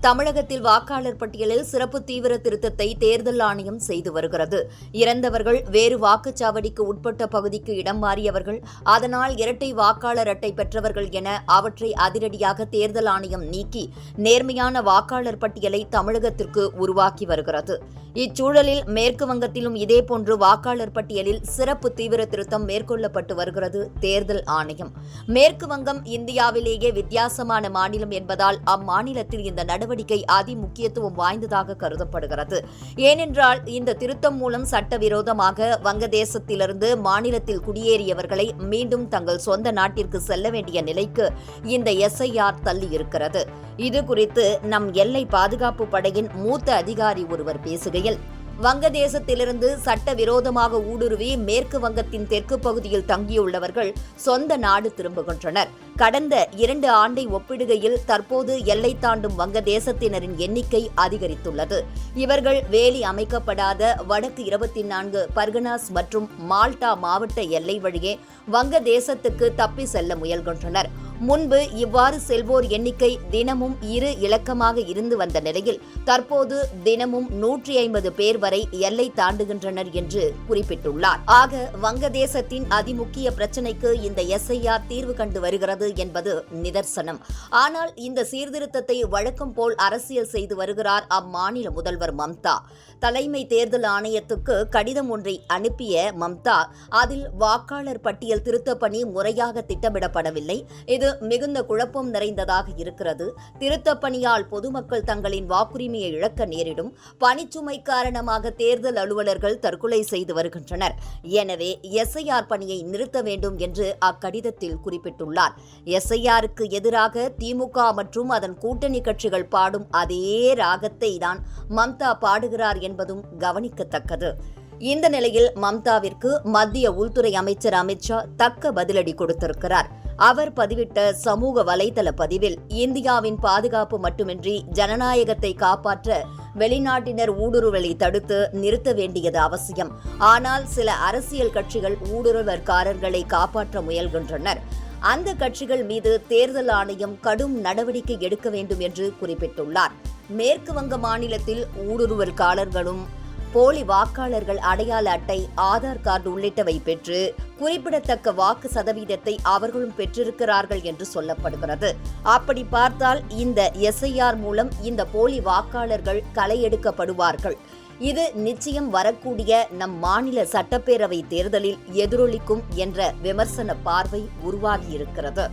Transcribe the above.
தமிழகத்தில் வாக்காளர் பட்டியலில் சிறப்பு தீவிர திருத்தத்தை தேர்தல் ஆணையம் செய்து வருகிறது. இறந்தவர்கள் வேறு வாக்குச்சாவடிக்கு உட்பட்ட பகுதிக்கு இடம் மாறியவர்கள் அதனால் இரட்டை வாக்காளர் அட்டை பெற்றவர்கள் என அவற்றை அதிரடியாக தேர்தல் ஆணையம் நீக்கி நேர்மையான வாக்காளர் பட்டியலை தமிழகத்திற்கு உருவாக்கி வருகிறது. இச்சூழலில் மேற்கு வங்கத்திலும் இதேபோன்று வாக்காளர் பட்டியலில் சிறப்பு தீவிர திருத்தம் மேற்கொள்ளப்பட்டு வருகிறது தேர்தல் ஆணையம். மேற்கு வங்கம் இந்தியாவிலேயே வித்தியாசமான மாநிலம் என்பதால் அம்மாநிலத்தில் இந்த நடவடிக்கை அதி முக்கியத்துவம் வாய்ந்ததாக கருதப்படுகிறது. ஏனென்றால் இந்த திருத்தம் மூலம் சட்டவிரோதமாக வங்கதேசத்திலிருந்து மாநிலத்தில் குடியேறியவர்களை மீண்டும் தங்கள் சொந்த நாட்டிற்கு செல்ல வேண்டிய நிலைக்கு இந்த எஸ்ஐஆர் தள்ளியிருக்கிறது. இது குறித்து நம் எல்லை பாதுகாப்பு படையின் மூத்த அதிகாரி ஒருவர் பேசுகையில் வங்கதேசத்திலிருந்து சட்டவிரோதமாக ஊடுருவி மேற்கு வங்கத்தின் தெற்கு பகுதியில் தங்கியுள்ளவர்கள் சொந்த நாடு திரும்புகின்றனர். கடந்த இரண்டு ஆண்டை ஒப்பிடுகையில் தற்போது எல்லை தாண்டும் வங்கதேசத்தினரின் எண்ணிக்கை அதிகரித்துள்ளது. இவர்கள் வேலி அமைக்கப்படாத வடக்கு இருபத்தி நான்கு பர்கனாஸ் மற்றும் மால்டா மாவட்ட எல்லை வழியே வங்கதேசத்துக்கு தப்பி செல்ல முயல்கின்றனர். முன்பு இவ்வாறு செல்வோர் எண்ணிக்கை தினமும் இரு இலக்கமாக இருந்து வந்த நிலையில் தற்போது தினமும் நூற்றி ஐம்பது பேர் வரை எல்லை தாண்டுகின்றனர் என்று குறிப்பிட்டுள்ளார். ஆக வங்கதேசத்தின் அதிமுக்கிய பிரச்சினைக்கு இந்த எஸ்ஐஆர் தீர்வு கண்டு வருகிறது என்பது நிதர்சனம். ஆனால் இந்த சீர்திருத்தத்தை வழக்கம் போல் அரசியல் செய்து வருகிறார் அம்மாநில முதல்வர் மம்தா. தலைமை தேர்தல் ஆணையத்துக்கு கடிதம் ஒன்றை அனுப்பிய மம்தா அதில் வாக்காளர் பட்டியல் திருத்தப் பணி முறையாக திட்டமிடப்படவில்லை. இது மிகுந்த குழப்பம் நிறைந்ததாக இருக்கிறது. திருத்த பணியால் பொதுமக்கள் தங்களின் வாக்குரிமையை இழக்க நேரிடும். பணிச்சுமை காரணமாக தேர்தல் அலுவலர்கள் தற்கொலை செய்து வருகின்றனர். எனவே எஸ்ஐஆர் பணியை நிறுத்த வேண்டும் என்று அக்கடிதத்தில் குறிப்பிட்டுள்ளார். எஸ்ஐஆருக்கு எதிராக திமுக மற்றும் அதன் கூட்டணி கட்சிகள் பாடும் அதே ராகத்தை தான் மம்தா பாடுகிறார் என்பதும் கவனிக்கத்தக்கது. இந்த நிலையில் மம்தாவிற்கு மத்திய உள்துறை அமைச்சர் அமித்ஷா தக்க பதிலடி கொடுத்திருக்கிறார். அவர் பதிவிட்ட சமூக வலைதள பதிவில் இந்தியாவின் பாதுகாப்பு மட்டுமின்றி ஜனநாயகத்தை காப்பாற்ற வெளிநாட்டினர் ஊடுருவலை தடுத்து நிறுத்த வேண்டியது அவசியம். ஆனால் சில அரசியல் கட்சிகள் ஊடுருவற்காரர்களை காப்பாற்ற முயல்கின்றனர். அந்த கட்சிகள் மீது தேர்தல் ஆணையம் கடும் நடவடிக்கை எடுக்க வேண்டும் என்று குறிப்பிட்டுள்ளார். மேற்கு வங்க மாநிலத்தில் ஊடுருவல்காரர்களும் போலி வாக்காளர்கள் அடையாள அட்டை ஆதார் கார்டு உள்ளிட்டவை பெற்று குறிப்பிடத்தக்க வாக்கு சதவீதத்தை அவர்களும் பெற்றிருக்கிறார்கள் என்று சொல்லப்படுகிறது. அப்படி பார்த்தால் இந்த எஸ்ஐஆர் மூலம் இந்த போலி வாக்காளர்கள் களையெடுக்கப்படுவார்கள். இது நிச்சயம் வரக்கூடிய நம் மாநில சட்டப்பேரவை தேர்தலில் எதிரொலிக்கும் என்ற விமர்சன பார்வை உருவாகியிருக்கிறது.